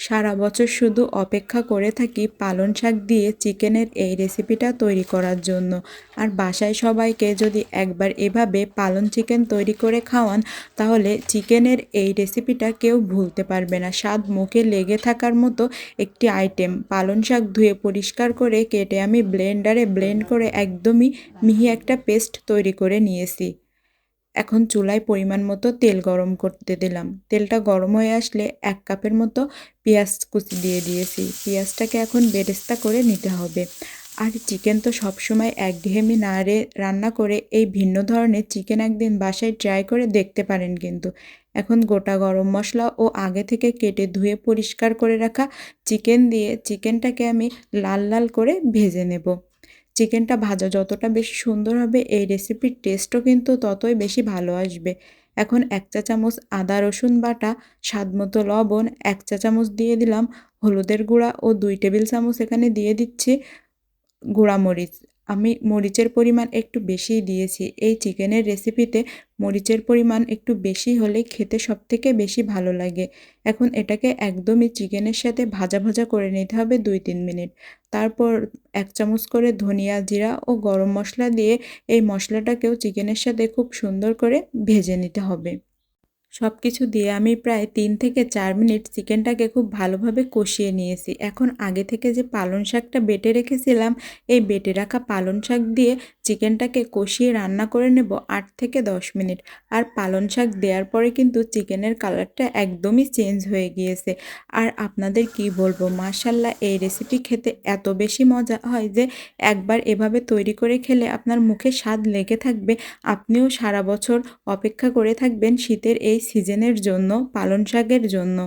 সারা বছর শুধু অপেক্ষা করে থাকি পালন শাক দিয়ে চিকেনের এই রেসিপিটা তৈরি করার জন্য। আর বাসায় সবাইকে যদি একবার এভাবে পালন চিকেন তৈরি করে খাওয়ান, তাহলে চিকেনের এই রেসিপিটা কেউ ভুলতে পারবে না। স্বাদ মুখে লেগে থাকার মতো একটি আইটেম। পালন শাক ধুয়ে পরিষ্কার করে কেটে আমি ব্লেন্ডারে ব্লেন্ড করে একদমই মিহি একটা পেস্ট তৈরি করে নিয়েছি। এখন চুলায় পরিমাণ মতো তেল গরম করতে দিলাম। তেলটা গরম হয়ে আসলে এক কাপের মতো পেঁয়াজ কুচি দিয়ে দিয়েছি। পেঁয়াজটাকে এখন বেরেস্তা করে নিতে হবে। আর চিকেন তো সবসময় একঘেয়েমি না রে রান্না করে এই ভিন্ন ধরনের চিকেন একদিন বাসায় ট্রাই করে দেখতে পারেন কিন্তু। এখন গোটা গরম মশলা ও আগে থেকে কেটে ধুয়ে পরিষ্কার করে রাখা চিকেন দিয়ে চিকেনটাকে আমি লাল লাল করে ভেজে নেব। চিকেনটা ভাজা যতটা বেশি সুন্দর হবে, এই রেসিপির টেস্টও কিন্তু ততই বেশি ভালো আসবে। এখন এক চা চামচ আদা, রসুন বাটা স্বাদমতো লবণ, এক চা চামচ দিয়ে দিলাম হলুদের গুঁড়া ও দুই টেবিল চামচ এখানে দিয়ে দিচ্ছি গুঁড়া মরিচ আমি মরিচের পরিমাণ একটু বেশিই দিয়েছি। এই চিকেনের রেসিপিতে মরিচের পরিমাণ একটু বেশি হলে খেতে সবথেকে বেশি ভালো লাগে। এখন এটাকে একদমই চিকেনের সাথে ভাজা ভাজা করে নিতে হবে দুই তিন মিনিট। তারপর এক চামচ করে ধনিয়া জিরা ও গরম মশলা দিয়ে এই মশলাটাকেও চিকেনের সাথে খুব সুন্দর করে ভেজে নিতে হবে। সব কিছু দিয়ে আমি প্রায় তিন থেকে চার মিনিট চিকেনটাকে খুব ভালোভাবে কষিয়ে নিয়েছি। এখন আগে থেকে যে পালন শাকটা বেটে রেখেছিলাম, এই বেটে রাখা পালন শাক দিয়ে চিকেনটাকে কষিয়ে রান্না করে নেব আট থেকে দশ মিনিট। আর পালন শাক দেওয়ার পরে কিন্তু চিকেনের কালারটা একদমই চেঞ্জ হয়ে গিয়েছে। আর আপনাদের কি বলব মার্শাল্লাহ এই রেসিপি খেতে এত বেশি মজা হয় যে একবার এভাবে তৈরি করে খেলে আপনার মুখে স্বাদ লেগে থাকবে। আপনিও সারা বছর অপেক্ষা করে থাকবেন শীতের এই সিজনের জন্য পালন শাকের জন্য।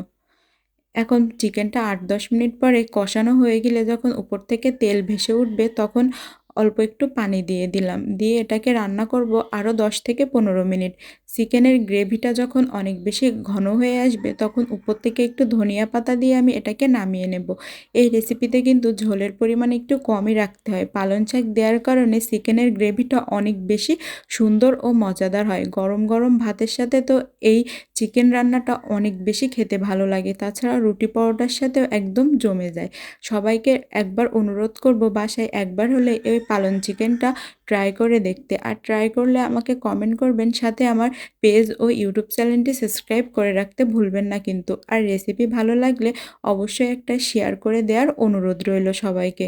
এখন চিকেনটা আট দশ মিনিট পরে কষানো হয়ে গেলে যখন উপর থেকে তেল ভেসে উঠবে, তখন অল্প একটু পানি দিয়ে দিলাম। দিয়ে এটাকে রান্না করব আরও দশ থেকে পনেরো মিনিট। চিকেনের গ্রেভিটা যখন অনেক বেশি ঘন হয়ে আসবে, তখন উপর থেকে একটু ধনিয়া পাতা দিয়ে আমি এটাকে নামিয়ে নেব। এই রেসিপিতে কিন্তু ঝোলের পরিমাণ একটু কমই রাখতে হয়। পালং শাক দেওয়ার কারণে চিকেনের গ্রেভিটা অনেক বেশি সুন্দর ও মজাদার হয়। গরম গরম ভাতের সাথে তো এই চিকেন রান্নাটা অনেক বেশি খেতে ভালো লাগে। তাছাড়া রুটি পরোটার সাথেও একদম জমে যায়। সবাইকে একবার অনুরোধ করব বাসায় একবার হলে এই পালন চিকেনটা ট্রাই করে দেখতে। আর ট্রাই করলে আমাকে কমেন্ট করবেন, সাথে আমার পেজ ও ইউটিউব চ্যানেলটি সাবস্ক্রাইব করে রাখতে ভুলবেন না কিন্তু। আর রেসিপি ভালো লাগলে অবশ্যই একটা শেয়ার করে দেওয়ার অনুরোধ রইল সবাইকে।